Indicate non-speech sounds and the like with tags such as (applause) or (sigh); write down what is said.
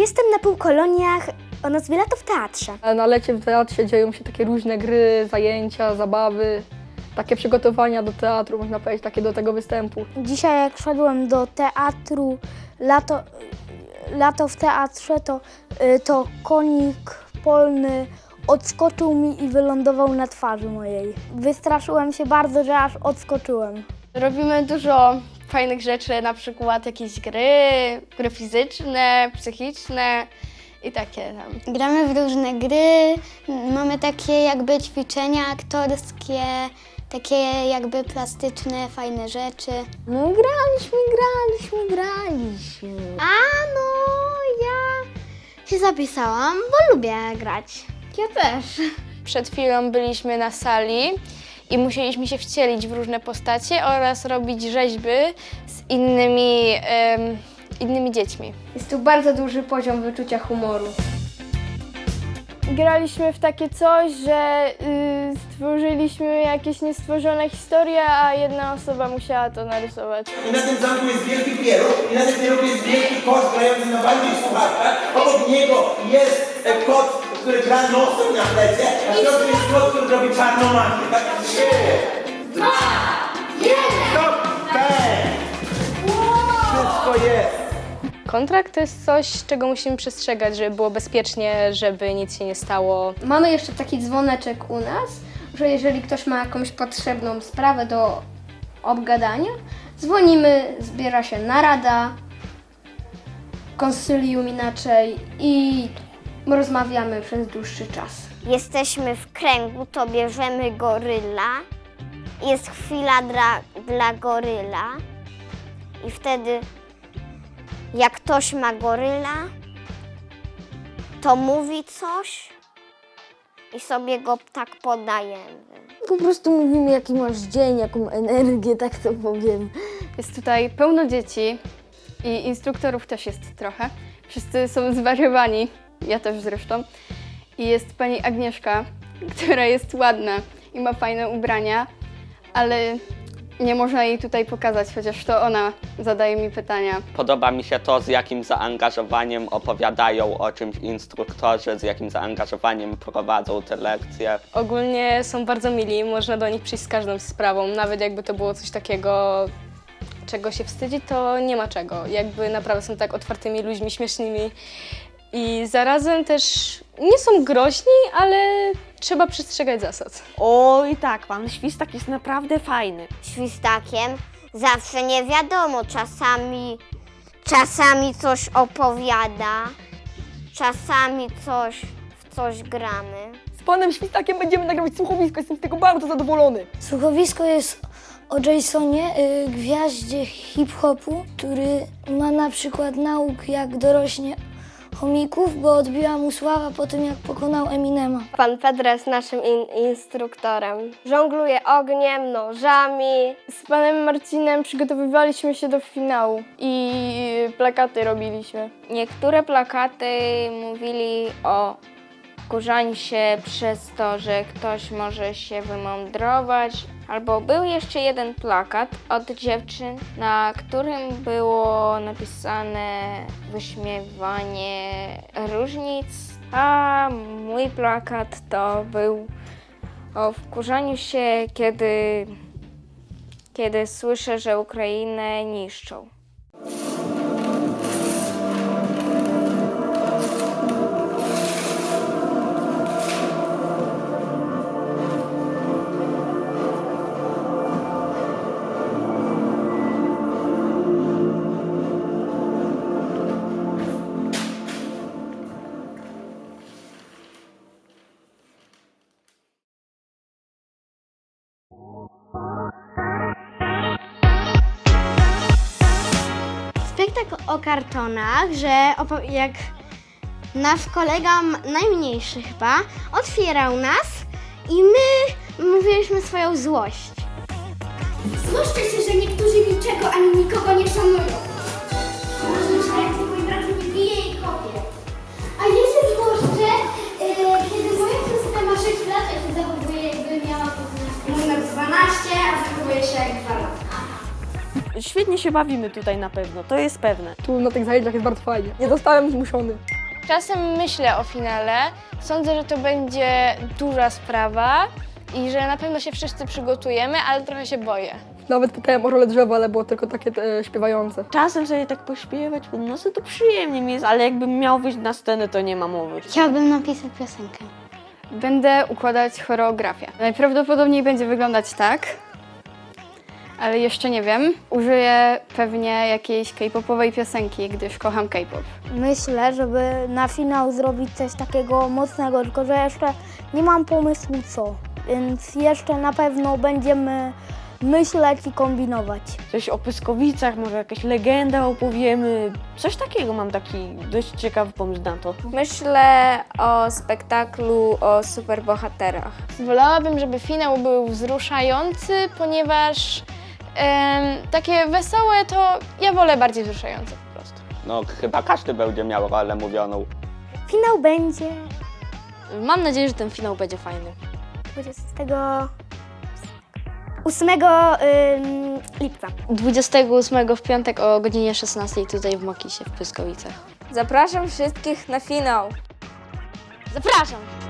Jestem na półkoloniach o nazwie Lato w Teatrze. Na lecie w teatrze dzieją się takie różne gry, zajęcia, zabawy, takie przygotowania do teatru, można powiedzieć, takie do tego występu. Dzisiaj jak szedłem do teatru Lato, lato w Teatrze, to, y, to konik polny odskoczył mi i wylądował na twarzy mojej. Wystraszyłem się bardzo, że aż odskoczyłem. Robimy dużo fajnych rzeczy, na przykład jakieś gry, gry fizyczne, psychiczne i takie tam. Gramy w różne gry, mamy takie jakby ćwiczenia aktorskie, takie jakby plastyczne, fajne rzeczy. No graliśmy, graliśmy, graliśmy. A no, ja się zapisałam, bo lubię grać. Ja też. Przed chwilą byliśmy na sali i musieliśmy się wcielić w różne postacie oraz robić rzeźby z innymi, em, innymi dziećmi. Jest tu bardzo duży poziom wyczucia humoru. Graliśmy w takie coś, że y, stworzyliśmy jakieś niestworzone historie, a jedna osoba musiała to narysować. I na tym zamku jest wielki pieróg, i na tym pierogu jest wielki kot grający na walnych słuchawkach. Obok niego jest e, kot, który gra nosem na plecie, a w środku jest kot, który robi czarną magię. Tak? Trzy, dwa, jeden, stop! Wszystko jest. Kontrakt to jest coś, czego musimy przestrzegać, żeby było bezpiecznie, żeby nic się nie stało. Mamy jeszcze taki dzwoneczek u nas, że jeżeli ktoś ma jakąś potrzebną sprawę do obgadania, dzwonimy, zbiera się narada, konsylium inaczej i rozmawiamy przez dłuższy czas. jesteśmy w kręgu, to bierzemy goryla. Jest chwila dla, dla goryla. I wtedy, jak ktoś ma goryla, to mówi coś i sobie go tak podajemy. Po prostu mówimy, jaki masz dzień, jaką energię, tak to powiem. Jest tutaj pełno dzieci i instruktorów też jest trochę. Wszyscy są zwariowani, ja też zresztą. I jest pani Agnieszka, (laughs) która jest ładna i ma fajne ubrania, ale nie można jej tutaj pokazać, chociaż to ona zadaje mi pytania. Podoba mi się to, z jakim zaangażowaniem opowiadają o czymś instruktorzy, z jakim zaangażowaniem prowadzą te lekcje. Ogólnie są bardzo mili, można do nich przyjść z każdą sprawą, nawet jakby to było coś takiego, czego się wstydzi, to nie ma czego. Jakby naprawdę są tak otwartymi ludźmi, śmiesznymi i zarazem też nie są groźni, ale trzeba przestrzegać zasad. Oj tak, pan Świstak jest naprawdę fajny. Świstakiem zawsze nie wiadomo, czasami, czasami coś opowiada, czasami coś w coś gramy. Z panem Świstakiem będziemy nagrywać słuchowisko, jestem z tego bardzo zadowolony. Słuchowisko jest o Jasonie, y, gwiaździe hip-hopu, który ma na przykład nauk jak dorośnie chomików, bo odbiła mu sława po tym, jak pokonał Eminema. Pan Pedro jest naszym in- instruktorem. Żongluje ogniem, nożami. Z panem Marcinem przygotowywaliśmy się do finału i plakaty robiliśmy. Niektóre plakaty mówili o kurzaniu się przez to, że ktoś może się wymądrować. Albo był jeszcze jeden plakat od dziewczyn, na którym było napisane wyśmiewanie różnic, a mój plakat to był o wkurzaniu się, kiedy, kiedy słyszę, że Ukrainę niszczą. O kartonach, że jak nasz kolega najmniejszy chyba otwierał nas i my mówiliśmy swoją złość. Złoszczę się, że niektórzy niczego ani nikogo nie szanują. Świetnie się bawimy tutaj na pewno, to jest pewne. Tu na tych zajęciach jest bardzo fajnie. Nie zostałem zmuszony. Czasem myślę o finale. Sądzę, że to będzie duża sprawa i że na pewno się wszyscy przygotujemy, ale trochę się boję. Nawet pytałem o rolę drzewa, ale było tylko takie e, śpiewające. Czasem sobie tak pośpiewać pod nosem to przyjemnie mi jest, ale jakbym miał wyjść na scenę, to nie ma mowy. Chciałabym napisać piosenkę. Będę układać choreografię. Najprawdopodobniej będzie wyglądać tak, ale jeszcze nie wiem. Użyję pewnie jakiejś k-popowej piosenki, gdyż kocham k-pop. Myślę, żeby na finał zrobić coś takiego mocnego, tylko że jeszcze nie mam pomysłu co. Więc jeszcze na pewno będziemy myśleć i kombinować. Coś o Pyskowicach, może jakaś legenda opowiemy. Coś takiego mam taki dość ciekawy pomysł na to. Myślę o spektaklu o superbohaterach. Wolałabym, żeby finał był wzruszający, ponieważ em, takie wesołe to ja wolę bardziej wzruszające po prostu. No chyba każdy będzie miał rolę mówioną. Finał będzie Mam nadzieję, że ten finał będzie fajny. 28 ym, lipca. 28 w piątek o godzinie 16 tutaj w Mokisie w Pyskowicach. Zapraszam wszystkich na finał. Zapraszam!